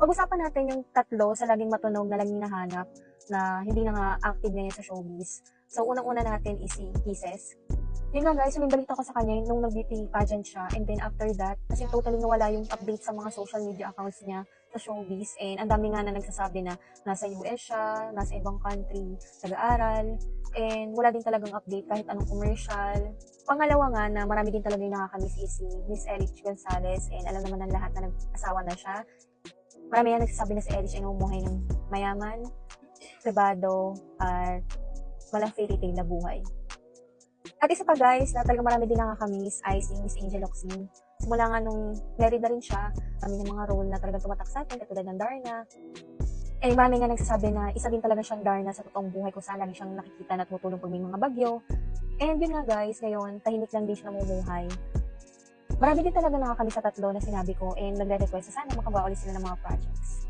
Pag-usapan natin yung tatlo sa laging matunog na laging nahanap na hindi na nga active ngayon sa showbiz. So, unang-una natin is si Kisses. Yun nga guys, may balita ko sa kanya nung nag-beauty pageant siya and then after that, kasi totally nawala yung update sa mga social media accounts niya sa showbiz and ang dami nga na nagsasabi na nasa US siya, nasa ibang country, nag-aaral, and wala din talagang update kahit anong commercial. Pangalawa nga na marami din talaga yung nakakamiss is si Miss Erich Gonzalez and alam naman ng lahat na nag-asawa na siya. Marami nga nagsasabi na si Erich ay namumuhay ng mayaman, privado, at walang fairy tale na buhay. At isa pa guys, na talaga marami din nakakamiss ay si Miss Angel Oxin. Simula nga nung married na rin siya, kami ng mga role na talagang tumatak sa atin, katulad ng Darna. Eh, marami nga nagsasabi na isa din talaga siyang Darna sa totoong buhay kung saan lagi siyang nakikita na tumutulong pag may mga bagyo. And yun nga guys, ngayon, tahimik lang din siya namumuhay. Marami din talaga nakakamiss sa tatlo na sinabi ko and nagre-request na sana makagawa ulit sila ng mga projects.